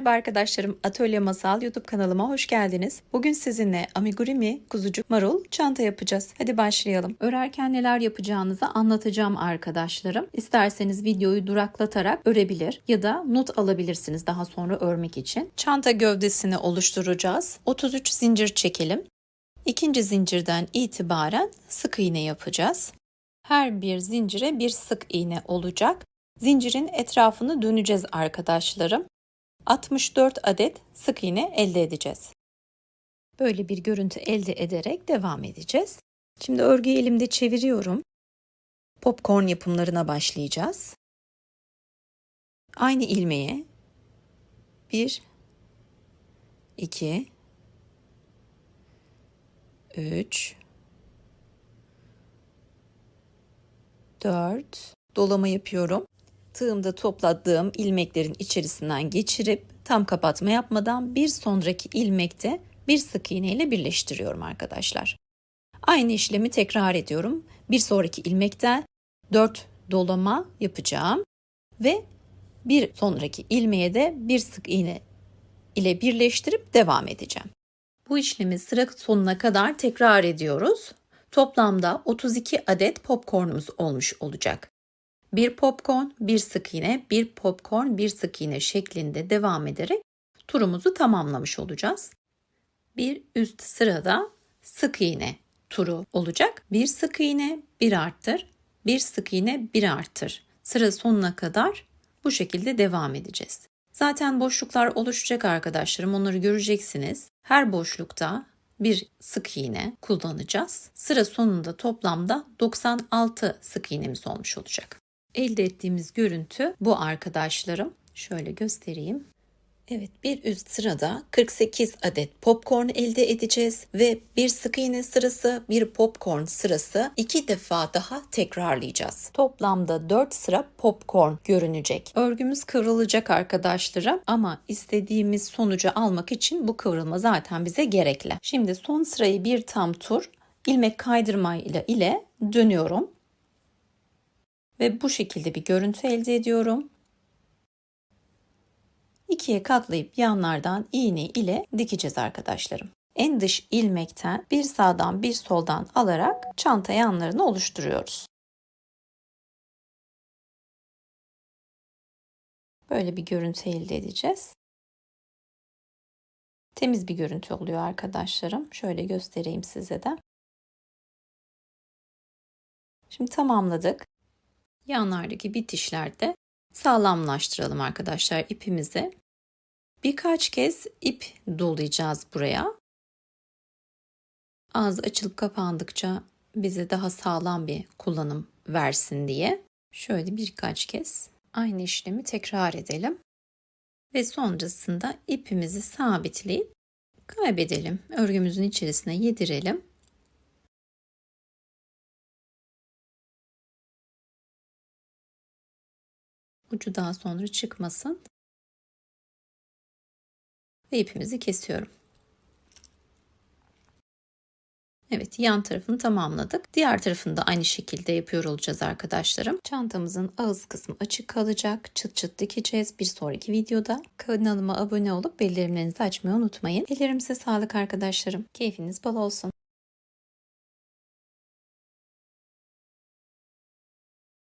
Merhaba arkadaşlarım, Atölye Masal YouTube kanalıma hoş geldiniz. Bugün sizinle amigurumi, kuzucuk, marul, çanta yapacağız. Hadi başlayalım. Örerken neler yapacağınızı anlatacağım arkadaşlarım. İsterseniz videoyu duraklatarak örebilir ya da not alabilirsiniz daha sonra örmek için. Çanta gövdesini oluşturacağız. 33 zincir çekelim. İkinci zincirden itibaren sık iğne yapacağız. Her bir zincire bir sık iğne olacak. Zincirin etrafını döneceğiz arkadaşlarım. 64 adet sık iğne elde edeceğiz. Böyle bir görüntü elde ederek devam edeceğiz. Şimdi örgüyü elimde çeviriyorum. Popcorn yapımlarına başlayacağız. Aynı ilmeğe 1 2 3 4 dolama yapıyorum. Tığımda topladığım ilmeklerin içerisinden geçirip tam kapatma yapmadan bir sonraki ilmekte bir sık iğne ile birleştiriyorum arkadaşlar. Aynı işlemi tekrar ediyorum. Bir sonraki ilmekte 4 dolama yapacağım ve bir sonraki ilmeğe de bir sık iğne ile birleştirip devam edeceğim. Bu işlemi sıra sonuna kadar tekrar ediyoruz. Toplamda 32 adet popcornumuz olmuş olacak. Bir popcorn, bir sık iğne, bir popcorn, bir sık iğne şeklinde devam ederek turumuzu tamamlamış olacağız. Bir üst sırada sık iğne turu olacak. Bir sık iğne, bir arttır, bir sık iğne, bir arttır. Sıra sonuna kadar bu şekilde devam edeceğiz. Zaten boşluklar oluşacak arkadaşlarım. Onları göreceksiniz. Her boşlukta bir sık iğne kullanacağız. Sıra sonunda toplamda 96 sık iğnemiz olmuş olacak. Elde ettiğimiz görüntü bu arkadaşlarım. Şöyle göstereyim. Evet bir üst sırada 48 adet popcorn elde edeceğiz ve bir sık iğne sırası bir popcorn sırası iki defa daha tekrarlayacağız. Toplamda 4 sıra popcorn görünecek. Örgümüz kıvrılacak arkadaşlarım ama istediğimiz sonucu almak için bu kıvrılma zaten bize gerekli. Şimdi son sırayı bir tam tur ilmek kaydırma ile dönüyorum. Ve bu şekilde bir görüntü elde ediyorum ikiye katlayıp yanlardan iğne ile dikeceğiz arkadaşlarım. En dış ilmekten bir sağdan bir soldan alarak çanta yanlarını oluşturuyoruz. Böyle bir görüntü elde edeceğiz. Temiz bir görüntü oluyor arkadaşlarım. Şöyle göstereyim size de. Şimdi tamamladık. Yanlardaki bitişlerde sağlamlaştıralım arkadaşlar ipimizi. Birkaç kez ip dolayacağız buraya. Ağız açılıp kapandıkça bize daha sağlam bir kullanım versin diye. Şöyle birkaç kez aynı işlemi tekrar edelim. Ve sonrasında ipimizi sabitleyip kaybedelim. Örgümüzün içerisine yedirelim. Ucu daha sonra çıkmasın ve ipimizi kesiyorum. Evet yan tarafını tamamladık. Diğer tarafını da aynı şekilde yapıyor olacağız arkadaşlarım. Çantamızın ağız kısmı açık kalacak. Çıt çıt dikeceğiz. Bir sonraki videoda kanalıma abone olup bildirimlerinizi açmayı unutmayın. Ellerimize sağlık arkadaşlarım. Keyfiniz bol olsun.